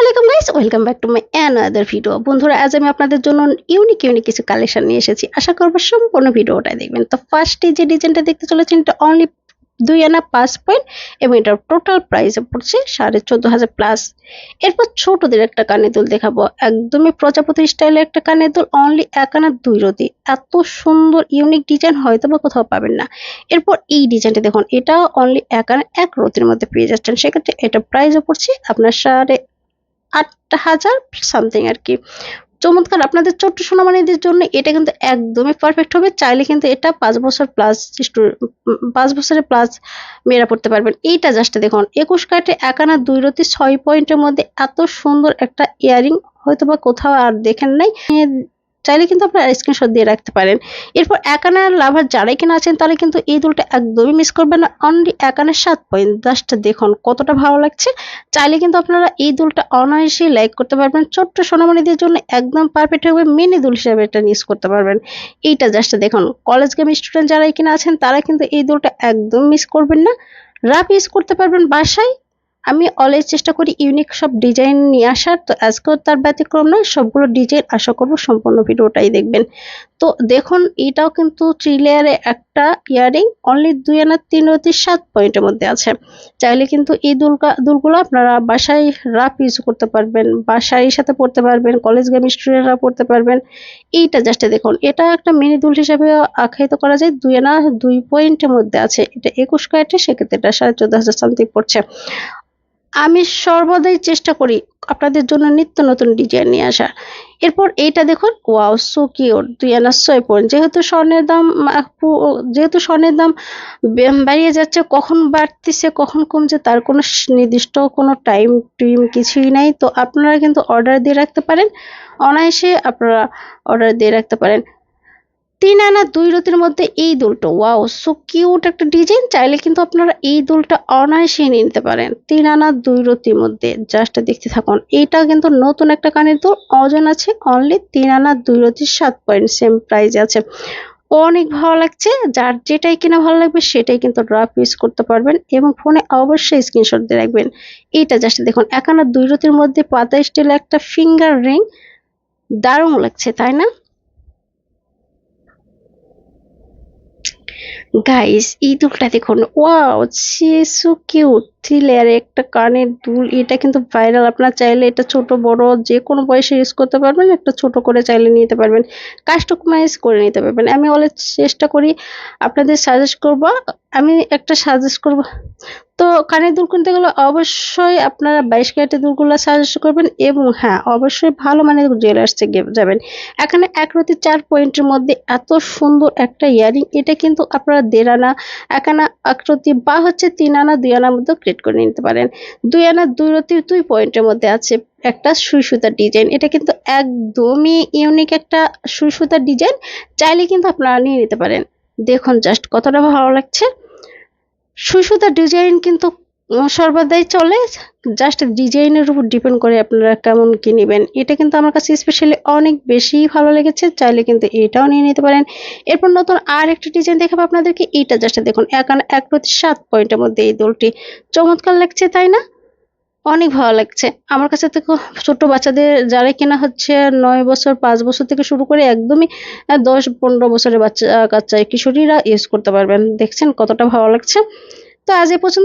আলাইকুম guys welcome back to my another video বন্ধুরা, আজ আমি আপনাদের জন্য ইউনিক ইউনিক কিছু কালেকশন নিয়ে এসেছি। আশা করব সম্পূর্ণ ভিডিওটাই দেখবেন। তো ফার্স্টে যে ডিজাইনটা দেখতে চলেছেন, এটা অনলি দুই আনা পাঁচ পয়েন্ট এবং এটার টোটাল প্রাইস পড়ছে সাড়ে চোদ্দ হাজার প্লাস এরপর ছোটদের একটা কানের দুল দেখাবো। একদমই প্রজাপতি স্টাইলের একটা কানের দুল অনলি এক আনা দুই রতি। এত সুন্দর ইউনিক ডিজাইন হয়তো বা কোথাও পাবেন না। এরপর এই ডিজাইনটা দেখুন এটা অনলি এক আনা এক রতির মধ্যে পেয়ে যাচ্ছেন। সেক্ষেত্রে এটা প্রাইসও পড়ছে আপনার সাড়ে আট হাজার সামথিং আর কি। চমৎকার, আপনাদের ছোট্ট সোনামানিদের জন্য এটা কিন্তু একদমই পারফেক্ট হবে। চাইলে কিন্তু এটা পাঁচ বছর প্লাস পাঁচ বছরের প্লাস মেয়েরা পড়তে পারবেন। এইটা জাস্ট দেখুন, একুশ কাটে একানা দুই রতি ছয় পয়েন্টের মধ্যে এত সুন্দর একটা ইয়ারিং হয়তো বা কোথাও আর দেখেন নাই। চাইলে কিন্তু আপনারা স্ক্রিনশট দিয়ে রাখতে পারেন। এরপর একানার লাভার যারাই কিনা আছেন, তারা কিন্তু এই দুলটা একদমই মিস করবেন না। অনলি একানের সাত পয়েন্ট জাস্ট দেখুন কতটা ভালো লাগছে। চাইলে কিন্তু আপনারা এই দুলটা অনায়াসে লাইক করতে পারবেন। ছোট্ট সোনামণিদের জন্য একদম পারফেক্ট হবে মিনি দুল হিসাবে এটা ইউজ করতে পারবেন। এইটা জাস্ট দেখুন কলেজ গেম স্টুডেন্ট যারা কিনা আছেন, তারা কিন্তু এই দুলটা একদম মিস করবেন না। রাফ ইউজ করতে পারবেন বাসায়। আমি অলওয়েজ চেষ্টা করি ইউনিক সব ডিজাইন নিয়ে আসার। তো আজকেও তার ব্যতিক্রম নয়, সবগুলো ডিজাইন আশা করব সম্পূর্ণ ভিডিওটাই দেখবেন। তো দেখুন, এটাও কিন্তু থ্রি লেয়ারে একটা ইয়ারিং অনলি দুই আনার তিন অতি সাত পয়েন্টের মধ্যে আছে। চাইলে কিন্তু এই দুলকা, দুলগুলো আপনারা বাসায় রাফ ইউজ করতে পারবেন বা শাড়ির সাথে পড়তে পারবেন কলেজ গেম স্টুডেন্টরা পড়তে পারবেন। এইটা জাস্ট দেখুন, এটা একটা মিনি দুল হিসাবে আখ্যায়িত করা যায়, দুই আনা দুই পয়েন্টের মধ্যে আছে। এটা একুশ কায়েটে সেক্ষেত্রে এটা সাড়ে চোদ্দ হাজার সামথিং পড়ছে। আমি সর্বদাই চেষ্টা করি আপনাদের জন্য নিত্য নতুন ডিজাইন নিয়ে আসা। এরপর এইটা দেখুন, ওয়াও, সো কিউট, দুই আনা ছয় পয়েন্ট যেহেতু স্বর্ণের দাম যেহেতু স্বর্ণের দাম বাড়িয়ে যাচ্ছে, কখন বাড়তেছে, কখন কমছে, তার কোনো নির্দিষ্ট কোনো টাইম টিম কিছুই নাই। তো আপনারা কিন্তু অর্ডার দিয়ে রাখতে পারেন। অনায়াসে আপনারা অর্ডার দিয়ে রাখতে পারেন। তিন আনা দুই রতির মধ্যে এই দুলটা। ওয়াও সো কিউট একটা ডিজাইন চাইলে কিন্তু আপনারা এই দুলটা অনায়াসে নিয়ে নিতে পারেন। তিন আনা দুই রতির মধ্যে। জাস্ট দেখতে থাকুন। এটা কিন্তু নতুন একটা কানের দুল। অজন আছে। অনলি তিন আনা দুই রতির সাত পয়েন্ট সেম প্রাইস আছে। অনেক ভালো লাগছে। যার যেটাই কিনা ভালো লাগবে, সেটাই কিন্তু ড্রাফ ইউজ করতে পারবেন এবং ফোনে অবশ্যই স্ক্রিনশট দিয়ে রাখবেন। এইটা জাস্ট দেখুন। একানা দুই রতির মধ্যে পাতা স্টিল একটা ফিঙ্গার রিং দারুণ লাগছে, তাই না? গাইস এই দুলটা দেখুন ওয়াও সে সো কিউট থ্রি লেয়ারে একটা কানের দুল, এটা কিন্তু ভাইরাল আপনার চাইলে এটা ছোট, বড় যে কোনো বয়সে ইউজ করতে পারবেন, একটা ছোট করে চাইলে নিতে পারবেন। কাস্টমাইজ করে নিতে পারবেন। আমি অনেক চেষ্টা করি, আপনাদের সাজেস্ট করব। আমি একটা সাজেস্ট করব। তো কানের দুল কিনতে গেলে অবশ্যই আপনারা বাইশ ক্যারেটের দুলগুলো সাজেস্ট করবেন এবং হ্যাঁ অবশ্যই ভালো মানের জুয়েলার্সে যাবেন। এখানে এক রতি চার পয়েন্টের মধ্যে এত সুন্দর একটা ইয়ারিং, এটা কিন্তু আপনারা দেড় আনা, এক আনা এক বা হচ্ছে তিন আনা, দুই আনার মধ্যে ক্রিয়েট করে নিতে পারেন। দুই আনা দুই রতি দুই পয়েন্টের মধ্যে আছে একটা সুই সুতার ডিজাইন এটা কিন্তু একদমই ইউনিক একটা সুই সুতার ডিজাইন চাইলে কিন্তু আপনারা নিয়ে নিতে পারেন। দেখুন জাস্ট কতটা ভালো লাগছে। সুই সুতার ডিজাইন কিন্তু সর্বদাই চলে। জাস্ট ডিজাইনের উপর ডিপেন্ড করে আপনারা কেমন কি নেবেন। এটা কিন্তু আমার কাছে স্পেশালি অনেক বেশি ভালো লেগেছে। চাইলে কিন্তু এটাও নিয়ে নিতে পারেন। এরপর নতুন আর একটা ডিজাইন দেখাবো আপনাদেরকে। এইটা জাস্ট দেখুন এখন এক প্রতি সাত পয়েন্টের মধ্যে এই দোলটি। চমৎকার লাগছে, তাই না? অনেক ভালো লাগছে। আমার কাছে তো ছোট বাচ্চাদের যারা কিনা হচ্ছে নয় বছর, পাঁচ বছর থেকে শুরু করে একদমই দশ পনেরো বছরের বাচ্চা, কাচ্চা কিশোরীরা ইউজ করতে পারবেন। দেখছেন কতটা ভালো লাগছে। তো আজ এ পর্যন্ত